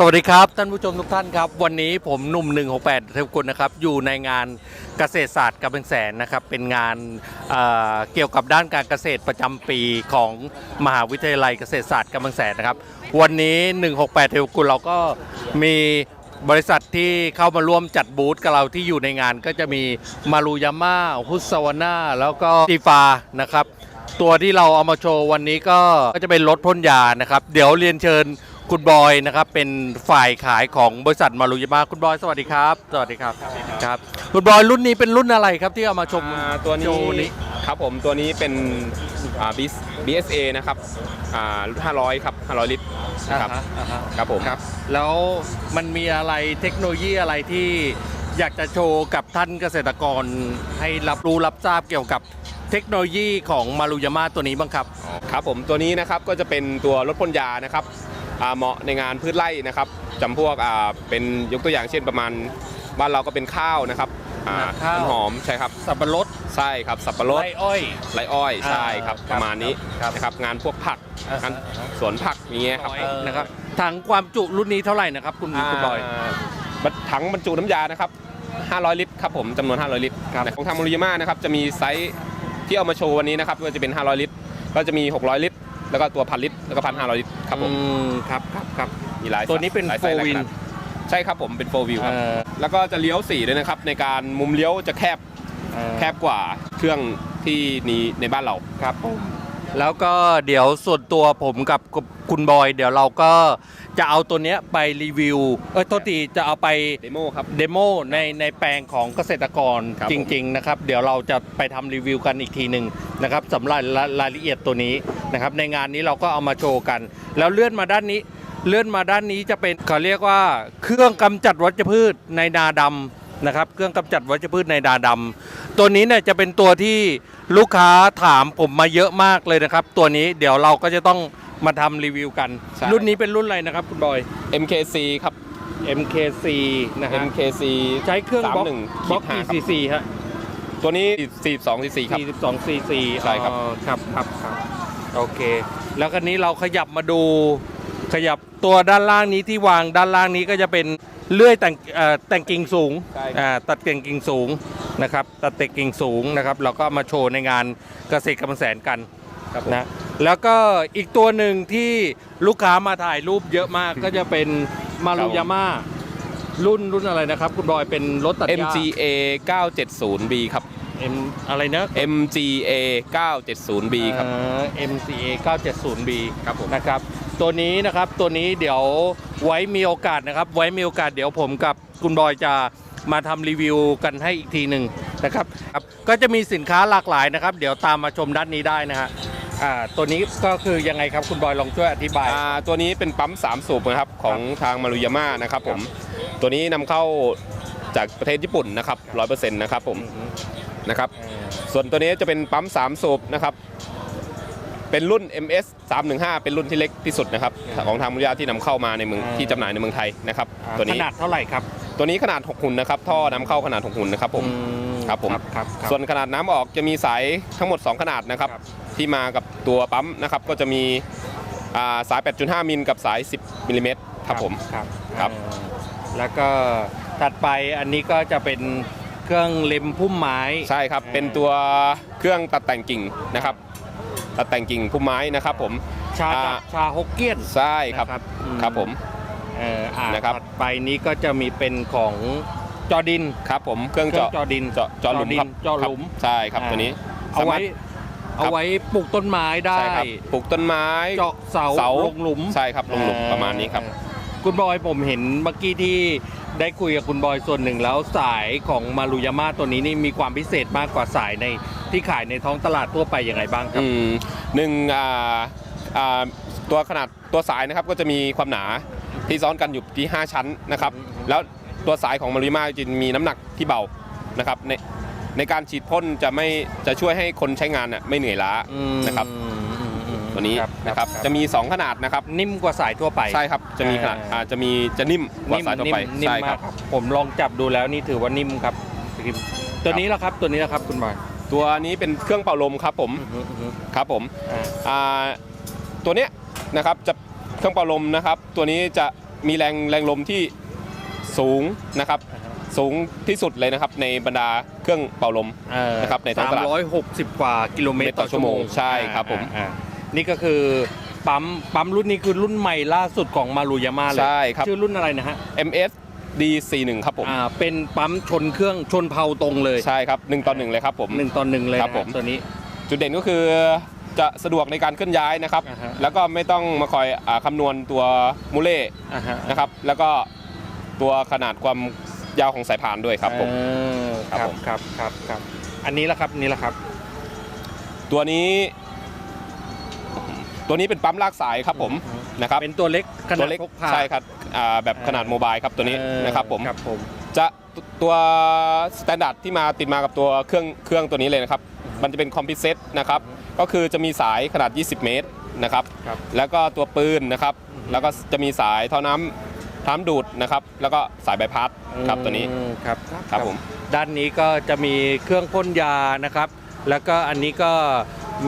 สวัสดีครับ ท่านผู้ชมทุกท่านครับ วันนี้ผมหนุ่ม 168เทพกุลนะครับอยู่ในงานเกษตรศาสตร์กำแพงแสนนะครับเป็นงานเอ่อเกี่ยวกับด้านการเกษตรประจำปีของมหาวิทยาลัยเกษตรศาสตร์กำแพงแสนนะครับวันนี้ 168เทพกุลเราก็มีบริษัทที่เข้ามาร่วมจัดบูธกับเราที่อยู่ในงานก็จะมีมารุยาม่าฮุสวาน่าแล้วก็ตีฟานะครับ ตัวที่เราเอามาโชว์วันนี้ก็ก็จะเป็นรถพ่นยานะครับ เดี๋ยวเรียนเชิญ คุณบอยนะครับเป็นฝ่ายขายของบริษัทมารุยามาคุณบอยสวัสดีครับ สวัสดีครับครับคุณบอยรุ่นนี้เป็นรุ่นอะไรครับที่เอามาชมอ่าตัวโชนี้ว์นี้ครับผมตัวนี้เป็นอ่า BS BSA นะครับอ่า500 ครับ 500 ลิตรนะครับอ่าฮะอ่าฮะครับผมครับแล้วมันมีอะไรเทคโนโลยีอะไรที่อยากจะโชว์กับท่านเกษตรกรให้รับรู้รับทราบเกี่ยวกับเทคโนโลยีของมารุยามาตัวนี้บ้างครับ ครับผมตัวนี้นะครับก็จะเป็นตัวรถพ่นยานะครับอ่า เหมาะในงานพืชไร่นะครับจำพวกอ่าเป็นยกตัวอย่างเช่นประมาณบ้านเราก็เป็นข้าวนะครับอ่าข้าวต้นหอมใช่ครับสับปะรดใช่ครับสับปะรดไร่อ้อยไรอ้อยใช่ครับอ่าประมาณนี้ครับนะครับงานพวกผักอ่าฮะงานสวนผักอย่างเงี้ยครับนะครับถังความจุรุ่นนี้เท่าไหร่นะครับคุณคุณบอยาถังบรรจุน้ำยานะครับ 500 ลิตรครับผมจำนวน 500 ลิตรครับของทางมูลยาม่านะครับจะมีไซส์ที่เอามาโชว์วันนี้นะครับก็จะเป็น 500 ลิตร ก็จะมี 600 ลิตร แล้วก็ตัวพันลิตรแล้วก็พันห้าร้อยลิตรครับผมอืมครับครับครับมีหลายตัวนี้เป็นหลายไซ four ส์หลาย wheel ขนาดใช่ครับผมเป็นโฟวิวครับเอ่อแล้วก็จะเลี้ยวสี่ด้วยนะครับในการมุมเลี้ยวจะแคบเอ่อแคบกว่าเครื่องที่นี้ในบ้านเราครับผม แล้วก็เดี๋ยวส่วนตัวผมกับคุณบอย เดี๋ยวเราก็ จะเอาตัวเนี้ยไปรีวิวเอ้ยโทษทีจะเอาไปเดโมครับ เดโมในในแปลงของเกษตรกรครับจผม ริง ๆ นะครับ เดี๋ยวเราจะไปทำรีวิวกันอีกทีหนึ่งนะครับสำหรับรายรายละเอียดตัวนี้นะครับ ในงานนี้เราก็เอามาโชว์กัน แล้วเลื่อนมาด้านนี้ เลื่อนมาด้านนี้จะเป็นเขาเรียกว่าเครื่องกำจัดวัชพืชในนาดำนะครับ เครื่องกำจัดวัชพืชในนาดำตัวนี้เนี่ยจะเป็นตัวที่ลูกค้าถามผมมาเยอะมากเลยนะครับ ตัวนี้เดี๋ยวเราก็จะต้อง มาทำรีวิวกัน ใช่ รุ่นนี้เป็นรุ่นอะไรนะครับคุณบอย MKC ครับ MKC นะฮะ MKC ใช้เครื่องบล็อก31บล็อกคิดหาครับ ECC ฮะ ตัวนี้ 42 cc ครับ 42 cc ใช่ครับ อ๋อครับครับครับ โอเค แล้วคันนี้เราขยับมาดู ขยับตัวด้านล่างนี้ที่วางด้านล่างนี้ก็จะเป็นเลื่อยแต่งเอ่อแต่งกิ่งสูงใช่ครับ อ่าตัดแต่งกิ่งสูงนะครับ ตัดแต่งกิ่งสูงนะครับ เราก็มาโชว์ในงานเกษตรกำลังแสนกันครับผมนะ แล้วก็อีกตัวหนึ่งที่ลูกค้ามาถ่ายรูปเยอะมากก็จะเป็นมารุยาม่ารุ่นรุ่นอะไรนะครับ คุณบอยเป็นรถตัดหญ้า MGA 970B ครับ M อะไรนะ MGA 970B ครับเอ่อ MCA 970B ครับผม นะครับ ตัวนี้นะครับ ตัวนี้เดี๋ยวไว้มีโอกาสนะครับ ไว้มีโอกาสเดี๋ยวผมกับคุณบอยจะมาทำรีวิวกันให้อีกทีหนึ่งนะครับครับ ก็จะมีสินค้าหลากหลายนะครับ เดี๋ยวตามมาชมด้านนี้ได้นะฮะ อ่าตัวนี้ก็คือยังไงครับคุณบอยลองช่วยอธิบาย อ่าตัวนี้เป็นปั๊ม 3 สูบนะครับของทางมารุยาม่านะครับผมตัวนี้นำเข้าจากประเทศญี่ปุ่นนะครับ100%นะครับผมนะครับส่วนตัวนี้จะเป็นปั๊ม 3 สูบนะครับเป็นรุ่น MS 315 เป็นรุ่นที่เล็กที่สุดนะครับของทางมารุยาที่นำเข้ามาในเมืองอ่าที่จำหน่ายในเมืองไทยนะครับอ่าตัวขนี้นาดเท่าไหร่ครับตัวนี้ขนาด 6 หุ่นนะครับท่อนำเข้าขนาด 6 หุ่นนะครับผมอืครับผม ครับครับ ส่วนขนาดน้ำออกจะมีสายทั้งหมด 2 ขนาดนะครับ ครับ ที่มากับตัวปั๊มนะครับก็จะมีอ่าสาย 8.5 มิลกับสาย 10มิลลิเมตรครับผม ครับครับ เอ่อแล้วก็ถัดไปอันนี้ก็จะเป็นเครื่องเล็มพุ่มไม้ ใช่ครับ เป็นตัวเครื่องตัดแต่งกิ่งนะครับ ตัดแต่งกิ่งพุ่มไม้นะครับผม ชาอ่าดับชาฮกเกี้ยน ใช่ครับนะอืครับผม เอ่ออ่านะครับ ถัดไปนี้ก็จะมีเป็นของจอดิน ครับผมเครื่องเครื่องเจาะจอดินเจาะเจาะหลุมครับเจาะหลุม ครับใช่ครับอ่าตัวนี้เอาไว้สมรถ เอาไว้ปลูกต้นไม้ได้ ใช่ครับปลูกต้นไม้เจาะเสาเสาลงหลุม ใช่ครับลงหลุมอ่ประมาณนี้ครับ คุณบอยผมเห็นเมื่อกี้ที่ได้คุยกับคุณบอยส่วนหนึ่งแล้วสายของมารุยาม่าตัวนี้นี่มีความพิเศษมากกว่าสายในที่ขายในท้องตลาดทั่วไปยังไงบ้างครับอืมหนึ่งอ่าอ่าตัวขนาดตัวสายนะครับก็จะมีความหนาที่ซ้อนกันอยู่ที่ 5 ชั้นนะครับอืมแล้วตัวสายของมาริมาจะมีน้ำหนักที่เบานะครับใน ในการฉีดพ่นจะไม่จะช่วยให้คนใช้งานน่ะไม่เหนื่อยล้าอืมนะครับอืมอืมตัวนี้ครับนะครับครับจะมี 2 ขนาดนะครับนิ่มกว่าสายทั่วไปใช่ครับจะมีขนาดอ่าอ่าจะมีจะนิ่มกว่าสายทั่วไปนิ่มใช่มากครับครับผมลองจับดูแล้วนี่ถือว่านิ่มครับ ตัวนี้ละครับตัวนี้ละครับคุณบอยตัวนี้เป็นเครื่องเป่าลมครับผมอือฮึอือฮึครับผมอ่าอ่าตัวเนี้ยนะครับจะเครื่องเป่าลมนะครับ ตัวนี้จะมีแรงแรงลมที่สูงนะครับ สูงที่สุดเลยนะครับในบรรดาเครื่องเป่าลมนะครับในท้องตลาดสามร้อยหกสิบกว่ากิโลเมตรต่อชั่วโมงใช่ครับผมอ่าอ่านี่ก็คือปั๊มปั๊มรุ่นนี้คือรุ่นใหม่ล่าสุดของมารุยาม่าเลยใช่ครับชื่อรุ่นอะไรนะฮะ MS D41 ครับผมอ่าเป็นปั๊มชนเครื่องชนเผาตรงเลยใช่ครับหนึ่งต่อหนึ่งเลยครับผมหนึ่งต่อหนึ่งเลยครับนะผมตัวนี้จุดเด่นก็คือจะสะดวกในการเคลื่อนย้ายนะครับอ่าฮะแล้วก็ไม่ต้องมาคอยอาคำนวณตัวมูเล่อ่าฮะนะครับ แล้วก็ตัวขนาดความ ยาวของสายพานด้วยครับผม เออคครัรับบผม ครับครับครับอันนี้ละครับอันนี่ละครับ ตัวนี้ ตัวนี้เป็นปั๊มลากสายครับผมนะครับเป็นตัวเล็กขตันาดวเล็กพกพา ใช่ครับอ่าแบบขนาดโมบายครับตัวนี้เออนะครับผม ครับผม จะตัวสแตนดาร์ดที่มาติดมากับตัวเครื่องเครื่องตัวนี้เลยนะครับ มันจะเป็นคอมพิเซตนะครับ ก็คือจะมีสายขนาด 20 เมตรนะครับ ครับแล้วก็ตัวปืนนะครับอือฮึแล้วก็จะมีสายท่อน้ำ ท่าน้ำดูดนะครับ แล้วก็สายใบพัดครับตัวนี้อืมครับครับผม ด้านนี้ก็จะมีเครื่องพ่นยานะครับ แล้วก็อันนี้ก็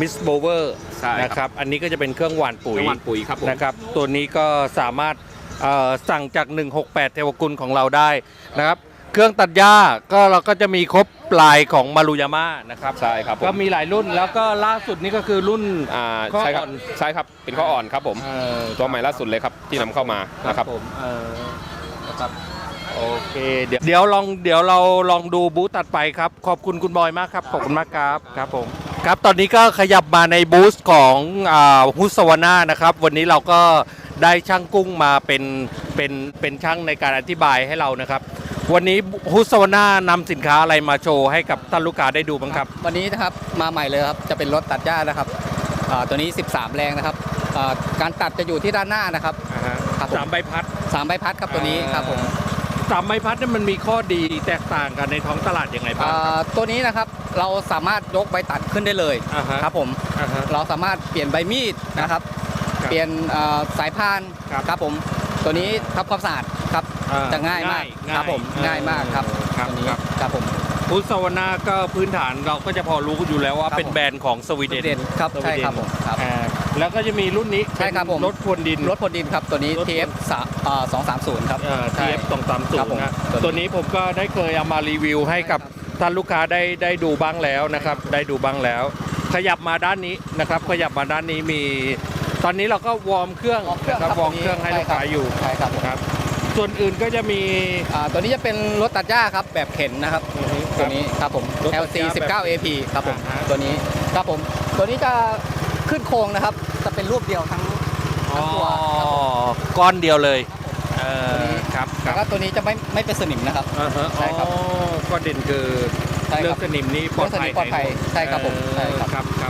มิสโบเวอร์ใช่ครับ นะครับ อันนี้ก็จะเป็นเครื่องหว่านปุ๋ยน้ำมันปุ๋ยครับผม นะครับ ตัวนี้ก็สามารถเอ่อสั่งจาก 168 เทวกุลของเราได้นะครับ เครื่องตัดหญ้าก็เราก็จะมีครบลายของมารุยาม่านะครับ ใช่ครับผมก็มีหลายรุ่นแล้วก็ล่าสุดนี่ก็คือรุ่นอ่าข้อใช่ครับอ่อน ใช่ครับเป็นข้ออ่อนครับผม เอ่อตัวใหม่ล่าสุดเลยครับที่นำเข้ามานะครับ ผมเออนะครับโอเคเดี๋ยวเดี๋ยวลองเดี๋ยวเราลองดูบูธตัดไปครับ ขอบคุณคุณบอยมากครับ ขอบคุณมากครับครับผมครับตอนนี้ก็ขยับมาในบูธของฮุสวาน่านะครับ วันนี้เราก็ ได้ช่างกุ้งมาเป็นเป็นเป็นช่างในการอธิบายให้เรานะครับ วันนี้ฮุสวาน่านำสินค้าอะไรมาโชว์ให้กับท่านลูกค้าได้ดูบ้างครับ วันนี้นะครับมาใหม่เลยครับจะเป็นรถตัดหญ้านะครับอ่าตัวนี้ 13 แรงนะครับอ่าการตัดจะอยู่ที่ด้านหน้านะครับ ครับผม สามใบพัดสามใบพัดครับตัวนี้ครับผม สามใบพัดเนี่ยมันมีข้อดีแตกต่างกันในท้องตลาดยังไงบ้างอ่าตัวนี้นะครับเราสามารถยกใบตัดขึ้นได้เลยอ่าฮะ ครับผมอ่าฮะ เราสามารถเปลี่ยนใบมีดนะครับครับ เปลี่ยนอ่าสายพานครับครับผม ตัวนี้ทำความสะอาดครับอ่จะง่ายมากครับผมง่ายมากครับครับตัวนี้ครับครับผมพุทธสวนาก็พื้นฐานเราก็จะพอรู้อยู่แล้วว่าครับเป็นผมแบรนด์ของสวีเดนเด่นครับสวีใช่เดนครับผมครับอ่าแล้วก็จะมีรุ่นนี้ใช่ครับผมเป็นรถพรวนดินรถพลดินครับตัวนี้รถพล TF สองสามศูนย์ครับเทียบสองสามศูครับนผมย์นะตัวนี้ตัวนี้ผมก็ได้เคยเอามารีวิวให้กับท่านลูกค้าได้ได้ดูบ้างแล้วนะครับ ได้ดูบ้างแล้ว ขยับมาด้านนี้นะครับ ขยับมาด้านนี้มี ตอนนี้เราก็วอร์มเครื่องวอร์มเครื่องนะคครัรับบวอร์มเครื่องให้ลูกค้าอยู่ใช่ครับผมครับ ส่วนอื่นก็จะมี อ่าตัวนี้จะเป็นรถตัดหญ้าครับแบบเข็นนะครับตัวนี้ครับผม รถตัด LC หญ้าแบบ19 AP ครับผมอ่าฮะ ตัวนี้ครับผม ตัวนี้จะขึ้นโครงนะครับ จะเป็นรูปเดียวทั้ง อ๋อทั้งตัวครับผมก้อนเดียวเลยเออตัวนี้ครับคแล้วรับก็ตัวนี้จะไม่ไม่เป็นสนิมนะครับ อ่าฮะใช่ครับอ๋อก็เด่นคือใช่ครับเรื่องสนิมนี่ปลอดภัยเรื่องสนิมปลอดภัยใช่ครับผมใช่ครับ ครับครับครับ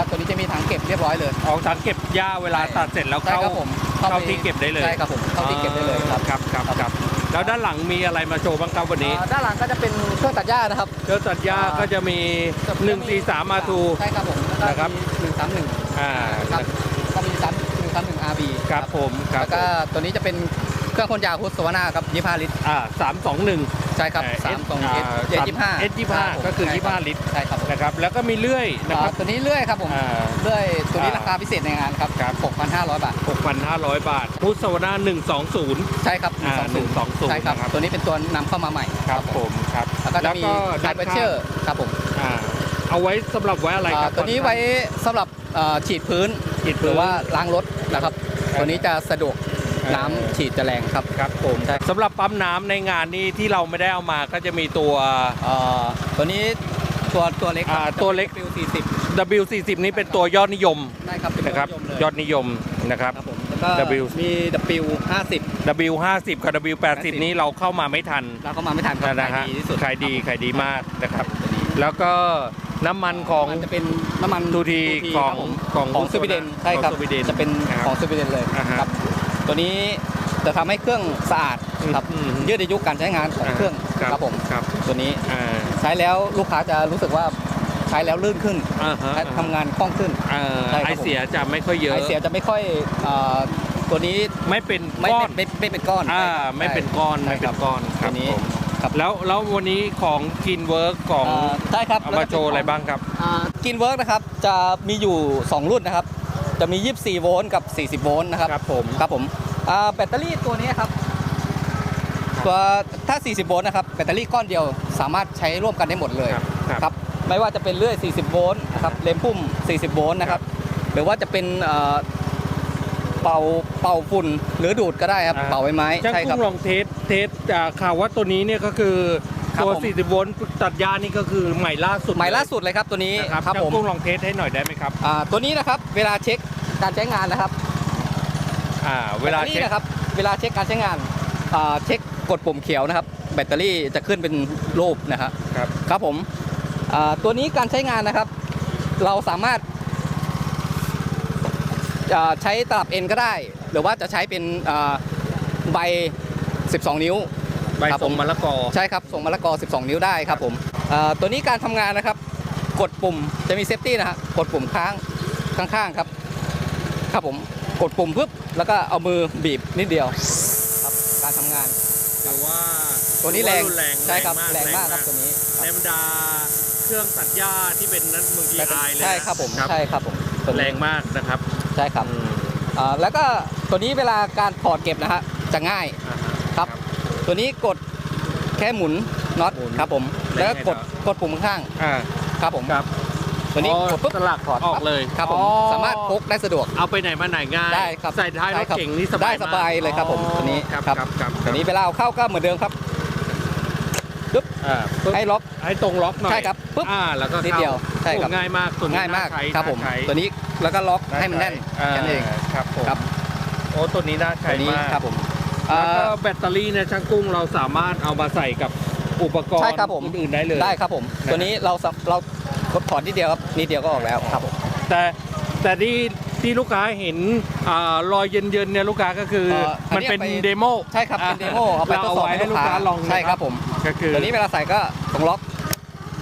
ครับแล้วก็ตัวนี้จะมีถังเก็บเรียบร้อยเลยเอาถังเก็บหญ้าเวลาตัดเสร็จแล้วใช่เข้าครับผมเข้าไปที่เก็บได้เลยใช่ครับผมเข้าที่เก็บได้เลยครับครับครับครับแล้วด้านหลังมีอะไรมาโชว์บ้างครับวันนี้อ่าด้านหลังก็จะเป็นเครื่องตัดหญ้านะครับ เครื่องตัดหญ้าอ่าก็จะมี1 4 3มาทูใช่ครับผมนะครับหนึ่งสามหนึ่งอ่าครับก็มีสามหนึ่งสามหนึ่ง RB ครับผมครับแล้วก็ตัวนี้จะเป็น เครื่องพ่นยาฮุสสวนาครับ25 ลิตร อ่าสามสองหนึ่ง ใช่ครับเอ่อสามตรงอ่าเอสเจ็ดยี่ห้าเอสยี่ห้าก็คือยี่ห้าลิตร ใช่ครับผมนะครับ แล้วก็มีเลื่อยนะอ่าครับ ตัวนี้เลื่อยครับผมอ่าเลื่อยตัวนี้อ่าราคาพิเศษในงานครับ ครับ 6,500 บาท 6,500 บาทพุทธสวนา120 ใช่ครับอ่า120ใช่ครับ นะครับ ตัวนี้เป็นตัวนำเข้ามาใหม่ครับผมครับแล้วก็จะมีไฮด้านเปอร์ข้างเชอร์ครับผมอ่าเอาไว้สำหรับไว้อะไรคอ่ารับตัวนี้ไว้สำหรับเอ่อฉีดพื้น ฉีดหพื้รืนอว่า ล้างรถนะครับครับ ตัวนี้จะสะดวกเอ่อ น้ำฉีดจะแรงครับครับผมใช่สำหรับปั๊มน้ำในงานนี้ที่เราไม่ได้เอามาก็จะมีตัวเอ่อตัวนี้ตัวตัวเล็กอ่าตัวเล็กฟิว40 W40 นี้เป็นตัวยอดนิยมได้ครับเป็นนะครับยอดนิยมเลยยอดนิยมนะครับครับผมแล้วก็ W มี W 50 W50 กับ W80 นี้เราเข้ามาไม่ทันเราเข้ามาไม่ทันครับนะฮะขายดีที่สุดขายดีขายดีมากนะครับตัวนี้แล้วก็น้ำมันของมันจะเป็นน้ำมันทูทีทูของครับผมของของสวีเดนใช่ครับของสวีเดนจะเป็นนะครับของสวีเดนเลยอ่าฮะครับ ตัวนี้จะทำให้เครื่องสะอาดครับอืมยืดอายุการใช้งานของเครื่องครับผมครับตัวนี้อ่าใช้แล้วลูกค้าจะรู้สึกว่าใช้แล้วลื่นขึ้นอ่าฮะใช้ทำงานคล่องขึ้น อ่าใช่ครับ ไอเสียจะไม่ค่อยเยอะไอเสียจะไม่ค่อยเอ่อตัวนี้ไม่เป็นไม่ก้อเป็นนไม่ไม่เป็นก้อนอ่าใช่ครับไม่เป็นก้อนใช่ไม่เป็นก้อนคตัรัวบนี้ผมครับ แล้วแล้ววันนี้ของกินเวิร์กของเอ่อใช่ครับเอามาโชว์อะไรบ้างครับ กินเวิร์กนะครับจะมีอยู่ 2 รุ่นนะครับ จะมี 24 โวลต์กับ 40 โวลต์นะครับครับผมครับผมอ่าแบตเตอรี่ตัวนี้ครับตัวถ้า 40 โวลต์นะครับแบตเตอรี่ก้อนเดียวสามารถใช้ร่วมกันได้หมดเลยครับครับครับไม่ว่าจะเป็นเลื่อย 40 โวลต์นะครับเลมพุ่ม 40 โวลต์นะครับหรือว่าจะเป็นเอ่อเป่าเป่าฝุ่นหรือดูดก็ได้ครับอ่าเป่าใบไม้ช่างใช่คกุ้รับงลองเทสเทสอ่าข่าวว่าตัวนี้เนี่ยก็คือครับตัวผม40 โวลต์ตัดหญ้านี่ก็คือใหม่ล่าสุดใหม่ล่าสุดเลยครับตัวนี้นะครับครับช่างผมกุ้งลองเทสให้หน่อยได้ไหมครับอ่าตัวนี้นะครับเวลาเช็ค การใช้งานนะครับอ่าเวลาแบตตอเช็รี่คนะครับเวลาเช็คการใช้งานอ่าเช็คกดปุ่มเขียวนะครับ แบตเตอรี่จะขึ้นเป็นรูปนะฮะครับครับผมอ่าตัวนี้การใช้งานนะครับ เราสามารถอ่าใช้ตลับเอ็นก็ได้ หรือว่าจะใช้เป็นอ่าใบ 12 นิ้ว ใบครับส่งผมมะละกอใช่ครับส่งมะละกอ 12 นิ้วได้ครับผมอ่าตัวนี้การทำงานนะครับ กดปุ่มจะมีเซฟตี้นะฮะกดปุ่มค้างข้างๆครับ ครับผมกดปุ่มปุ๊บแล้วก็เอามือบีบนิดเดียวครับการทำงานหรือว่าตัวนี้แรงถือว่าแรงใช่ครับแรงมากแครับตัวนี้ในบรรดาเครื่องตัดหญ้าที่เป็นนั้นบางทีอายเลยนะใช่ครับผมครับใช่ครับผมตัวนี้แรงมากนะครับใช่ครับอืมอ่าแล้วก็ตัวนี้เวลาการถอดเก็บนะฮะจะง่าย อ่าฮะ ครับ ตัวนี้กดแค่หมุนน็อตหมุนครับผม แล้วแล้วก็กดไงต่อกดปุ่มข้างอ่าครับผมครับ ตัวนี้อ๋อกดปุ๊บสลักถอดออกเลยครับผมอ๋อสามารถพกได้สะดวก เอาไปไหนมาไหนง่ายได้ครับใส่ท้ายรใช่ถครับเก่งนี่สบายได้สบายมกเลยครับผมอ๋อตัวนี้ครับครับครับครับตัวนี้เวลาเอาเข้าก็เหมือนเดิมครับอ่าปึ๊บให้ล็อกให้ตรงล็อกหน่อยใช่ครับปุ๊บอ่าแล้วก็นิดเดียวใช่ครับโอ้ง่ายมากตัวนี้ง่ายมากน่ใช้ครับผมน่าใช้ตัวนี้แล้วก็ล็อกให้มันแน่นอ่าแค่นั้นเองครับผมครับโอ้ตัวนี้น่าใช้ตัวนี้มากครับผมแล้วก็อ่าแบตเตอรี่เนี่ยช่างกุ้งเราสามารถเอามาใส่กับอุปกรณ์ใช่ครับผมอื่นๆได้เลยได้ครับผมนะตัวนี้เราสะเรากด ถอดนิดเดียวครับนิดเดียวก็ออกแล้วครับผมแต่แต่ที่ที่ลูกค้าเห็นอ่ารอยเย็นๆเนี่ยลูกค้าก็คือเอ่ออันมันนี้เป็นไป เดโมใช่ครับเป็นเดโมเอาไปทดสอบให้ลูกค้าลองใช่ครับผมก็คือตัวนี้เวลาใส่ก็ตรงล็อก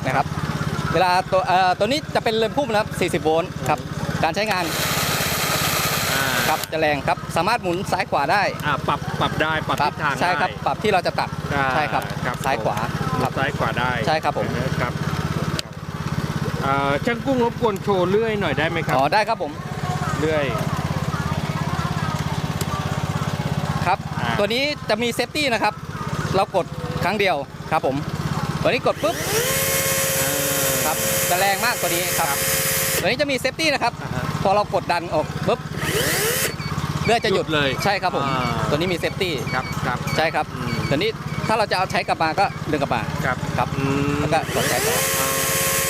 นะครับ เวลาตัวเอ่อตัวนี้จะเป็นเลนพุ่มนะครับ40 โวลต์ครับการใช้งานอ่าครับจะแรงครับสามารถหมุนซ้ายขวาได้อ่าปรับปรับได้ปรับครัทิศทางใช่ครับได้ปรับที่เราจะตัดอ่าใช่ครับครับซ้ายขวาปรับ ซ้ายขวาได้ใช่ครับผมครับ อ่าช่างกุ้งรบกวนโชว์เลื่อยหน่อยได้ไหมครับอ๋อได้ครับผมเลื่อย ครับ อ่า ตัวนี้จะมีเซฟตี้นะครับ เรากดครั้งเดียวครับผม ตัวนี้กดปุ๊บครับจะแรงมากตัวนี้ครับ ตัวนี้จะมีเซฟตี้นะครับ อ่าฮะ พอเรากดดันออกปุ๊บเลือดจะหยุดเลยใช่ครับผม อ่า ตัวนี้มีเซฟตี้ครับครับ ใช่ครับอืม ตัวนี้ถ้าเราจะเอาใช้กลับมาก็ดึงกลับมาครับครับ อืมแล้วก็กดใช้ต่อ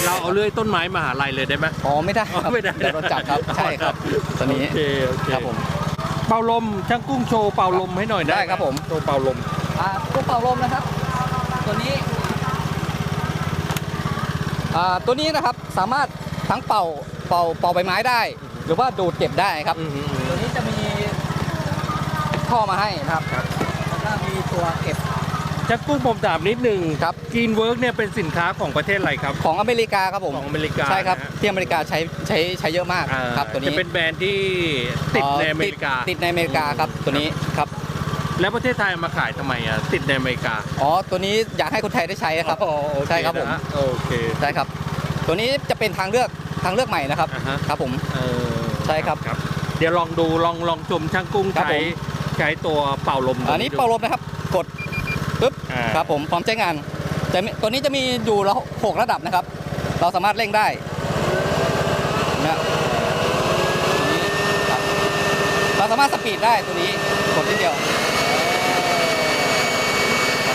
เราเอาเลื่อยต้นไม้มาหาลัยเลยได้ไหม อ๋อไม่ได้ครับไม่ได้เดี๋ยวโดนจับครับใช่ครับตัวนี้โอเคโอเค ครับผมเป่าลมช่างกุ้งโชว์เป่าลมให้หน่อยได้ได้หครับผมโชว์เป่าลมอ่าตัวเป่าลมนะครับ ตัวนี้อ่าตัวนี้นะครับสามารถทั้งเป่าเป่าเป่าใบไม้ได้ หรือว่าดูดเก็บได้ครับ อืมอืมตัวนี้จะมีท่อมาให้นะครับแล้วก็มีตัวเก็บ ช่างกุ้งผมถามนิดนึงครับ กินเวิร์กเนี่ยเป็นสินค้าของประเทศอะไรครับ ของอเมริกาครับผมของอเมริกาใช่ครับนะฮะ ที่อเมริกาใช้ใช้ใช้เยอะมากอ่าครับตัวนี้จะเป็นแบรนด์ที่ติดในอเมริกาติดติดในอเมริกาครับตัวนี้ครับ แล้วประเทศไทยเอามาขายทำไมอะติดในอเมริกาอ๋อตัวนี้อยากให้คนไทยได้ใช้ครับ อ๋อโอเใช่ครับผม นะฮะโอเค ใช่ครับ ตัวนี้จะเป็นทางเลือกทางเลือกใหม่นะครับอ่าฮะ ครับผม เออใช่ครับครับ เดี๋ยวลองดูลองลองชมช่างกุ้งครับใช้ผม ใช้ตัวเป่าลมอันนี้เป่าลมนะครับ กด ปึ๊บอ่า ครับผมพร้อมใช้งานจะมีตัวนี้จะมีอยู่ละหกระดับนะครับ เราสามารถเร่งได้นะตัวนี้ครับเราสามารถสปีดได้ตัวนี้กดนิดเดียว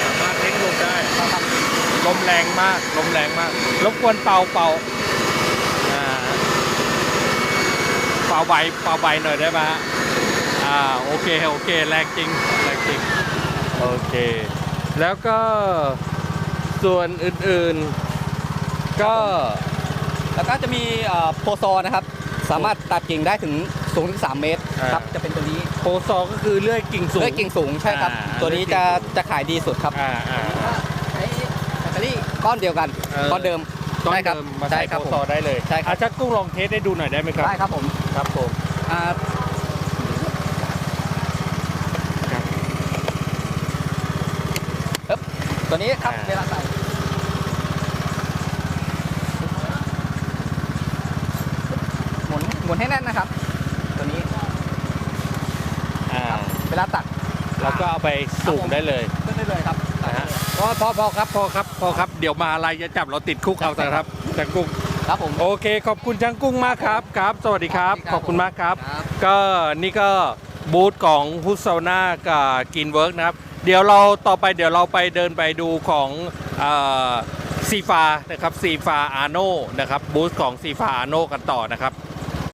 สามารถเร่งลมได้ครับลมแรงมาก ลมแรงมาก รบกวนเป่าเป่าอ่าเป่าใบเป่าใบหน่อยได้ไหมฮะอ่า โอเค โอเค แรงจริง แรงจริง โอเค แล้วก็ส่วนอื่นๆ ก็แล้วก็จะมีเอ่อโพซอนะครับ สามารถตัดกิ่งได้ถึงสูงถึง 3 เมตรอ่าครับจะเป็นตัวนี้โพซอก็คือเลื่อยกิ่งสูงเลื่อยกิ่งสูงใช่ครับอ่าตัวนี้เลื่จะอยกิ่งสูงจะขายดีสุดครับอ่าอ่าอ่าใช้แบตเตอรี่ก้อนเดียวกันเออก้อนเดิมต้นใช่ครับเดิมมาใช่ใส่ครับโพผมซอได้เลยใช่ครับอะชักกุ้งลองเทสให้ดูหน่อยได้ไหมครับได้ครับผมครับผม อ่า ครับ ปึ๊บ ตัวนี้ครับอ่า เวลาใส่หมุนหมุนให้แน่นนะครับ ตัวนี้อ่าเวลาตักแล้วก็เอาไปสูบได้เลยขึ้นได้เลยครับนะฮะพอพอพอครับพอครับพอครับเดี๋ยวมาอะไรจะจับเราติดคุกเอาแต่ครับช่างกุ้งครับผม โอเค ขอบคุณช่างกุ้งมากครับครับสวัสดีครับ สวัสดีครับ ขอบคุณมากครับ ครับ ก็นี่ก็บูธของฮุสโซนากับกินเวิร์กนะครับ เดี๋ยวเราต่อไปเดี๋ยวเราไปเดินไปดูของซีฟานะครับซีฟาอาโนนะครับบูธของซีฟาอาโนกันต่อนะครับ